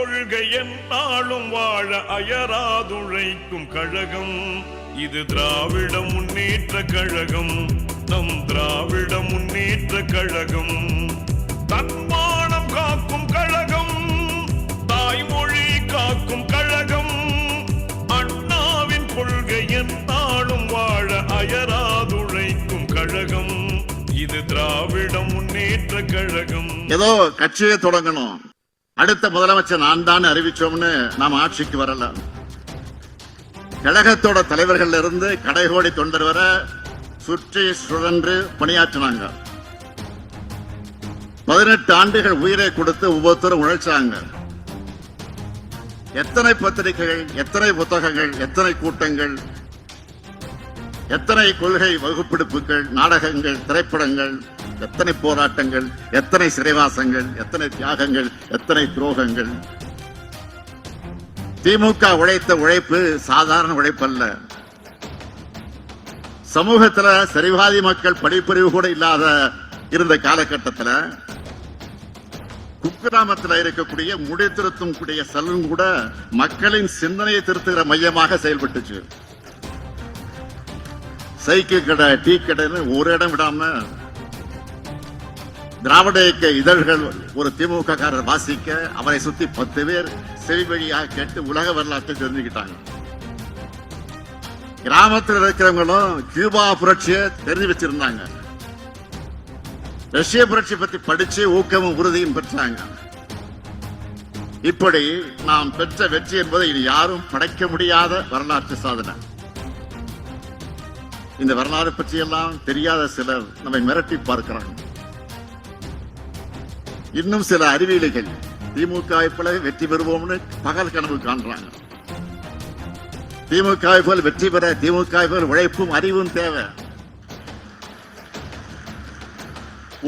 கொள்கை என்னாலும் வாழ அயராதுழைக்கும் கழகம். இது திராவிட முன்னேற்ற கழகம். நம் திராவிட முன்னேற்ற கழகம். தன்மானம் காக்கும் கழகம். தாய்மொழி காக்கும் கழகம். அண்ணாவின் கொள்கை என்னாலும் வாழ அயராதுழைக்கும் கழகம். இது திராவிட முன்னேற்ற கழகம். ஏதோ கட்சியை தொடங்கணும். அடுத்த முதலமைச்சர் நான் தான் அறிவிச்சோம்னு நாம் ஆட்சிக்கு வரல. கழகத்தோட தலைவர்கள் இருந்து கடைகோடி தொண்டர் வர சுற்றி சுழன்று பணியாற்றினாங்க. பதினெட்டு ஆண்டுகள் உயிரை கொடுத்து ஒவ்வொருத்தரும் உழைச்சாங்க. எத்தனை பத்திரிகைகள் எத்தனை புத்தகங்கள் எத்தனை கூட்டங்கள் எத்தனை கொள்கை வகுப்பெடுப்புகள் நாடகங்கள் திரைப்படங்கள் எத்தனை போராட்டங்கள் எத்தனை சிறைவாசங்கள் எத்தனை தியாகங்கள் எத்தனை துரோகங்கள். திமுக உழைத்த உழைப்பு சாதாரண உழைப்பல்ல. சமூகத்துல சரிவாதி மக்கள் படிப்பறிவு கூட இல்லாத இருந்த காலகட்டத்தில் குக்கிராமத்தில் இருக்கக்கூடிய முடி திருத்தும் கூடிய சலூன் கூட மக்களின் சிந்தனையை திருத்துகிற மையமாக செயல்பட்டுச்சு. சைக்கிள் கடை டீ கடைன்னு ஒரு இடம் விடாம திராவிட இயக்க இதழ்கள் ஒரு திமுக காரர் வாசிக்க அவரை சுத்தி பத்து பேர் செவிவழியாக கேட்டு உலக வரலாற்றை தெரிஞ்சுக்கிட்டாங்க. கிராமத்தில் இருக்கிறவங்களும் கியூபா புரட்சியை தெரிஞ்சு வச்சிருந்தாங்க ரஷ்ய புரட்சி பத்தி படிச்சு ஊக்கமும் உறுதியும் பெற்றாங்க. இப்படி நாம் பெற்ற வெற்றி என்பதை இனி யாரும் படைக்க முடியாத வரலாற்று சாதனை. இந்த வரலாறு பற்றியெல்லாம் தெரியாத சிலர் நம்மை மிரட்டி பார்க்கிறாங்க இன்னும் சில அறிவியலிகள் திமுக போல வெற்றி பெறுவோம்னு பகல் கனவு காண்றாங்க. திமுக போல் வெற்றி பெற திமுக போல் உழைப்பும் அறிவும் தேவை.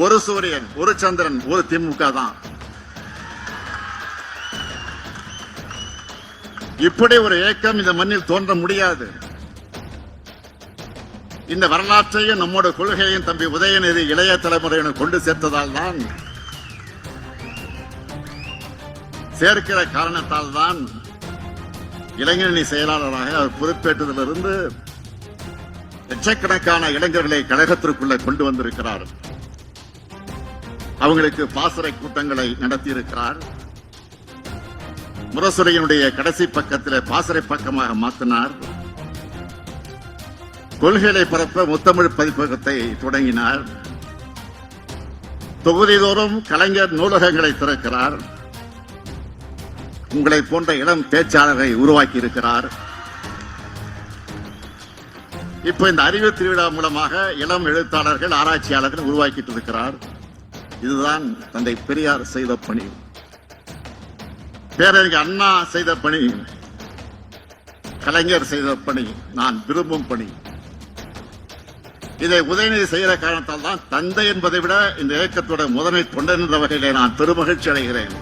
ஒரு சூரியன் ஒரு சந்திரன் ஒரு திமுக தான். இப்படி ஒரு இயக்கம் இந்த மண்ணில் தோன்ற முடியாது. இந்த வரலாற்றையும் நம்மோட கொள்கையும் தம்பி உதயநிதி இளைய தலைமுறையினர் கொண்டு சேர்த்ததால் தான் சேர்க்கிற காரணத்தால் தான் இளைஞரணி செயலாளராக அவர் பொறுப்பேற்றதிலிருந்து லட்சக்கணக்கான இளைஞர்களை கழகத்திற்குள்ள கொண்டு வந்திருக்கிறார். அவங்களுக்கு பாசறை கூட்டங்களை நடத்தியிருக்கிறார். முரசுரையினுடைய கடைசி பக்கத்தில் பாசறை பக்கமாக மாற்றினார் கொள்கைகளை பரப்ப முத்தமிழ் பதிப்பகத்தை தொடங்கினார். தொகுதிதோறும் கலைஞர் நூலகங்களை திறக்கிறார். உங்களை போன்ற இளம் பேச்சாளரை உருவாக்கி இருக்கிறார் இப்ப இந்த அறிவு திருவிழா மூலமாக இளம் எழுத்தாளர்கள் ஆராய்ச்சியாளர்கள் உருவாக்கிட்டு இருக்கிறார் இதுதான் தந்தை பெரியார் செய்த பணி. பேரறிஞர் அண்ணா செய்த பணி. கலைஞர் செய்த பணி. நான் விரும்பும் பணி. இதை உதயநிதி செய்கிற காரணத்தால் தான் தந்தை என்பதை விட இந்த இயக்கத்தோட முதன்மை தொண்டர் என்ற வகையிலே நான் பெருமகிழ்ச்சி அடைகிறேன்.